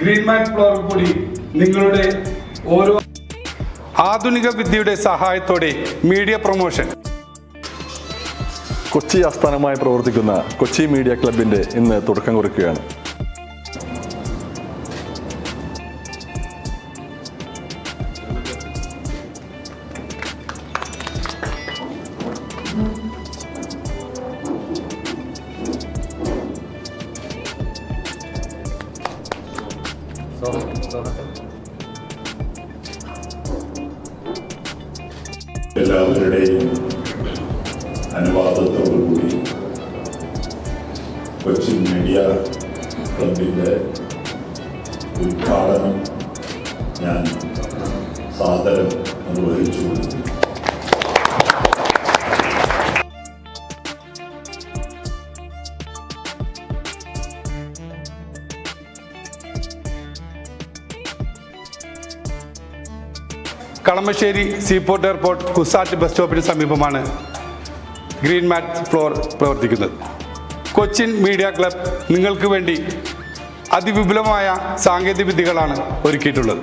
Green മാറ്റ് floor കൂടി നിങ്ങളുടെ ഓരോ ആധുനിക വിദ്യയുടെ സഹായത്തോടെ മീഡിയ പ്രൊമോഷൻ. കൊച്ചി ആസ്ഥാനമായി പ്രവർത്തിക്കുന്ന കൊച്ചി മീഡിയ ക്ലബിന്റെ ഇന്ന് തുടക്കം കുറിക്കുകയാണ്. എല്ലാവരുടെയും അനുവാദത്തോടുകൂടി കൊച്ചിൻ മീഡിയ ക്ലബിന്റെ ഉദ്ഘാടനം ഞാൻ സാദരം നിർവഹിച്ചു Kalamassery seaport airport CUSAT bus സ്റ്റോപ്പിന് സമീപമാണ് ഗ്രീൻ മാറ്റ് ഫ്ലോർ പ്രവർത്തിക്കുന്നത്. കൊച്ചിൻ മീഡിയ ക്ലബ് നിങ്ങൾക്ക് വേണ്ടി അതിവിപുലമായ സാങ്കേതിക വിദ്യകളാണ് ഒരുക്കിയിട്ടുള്ളത്.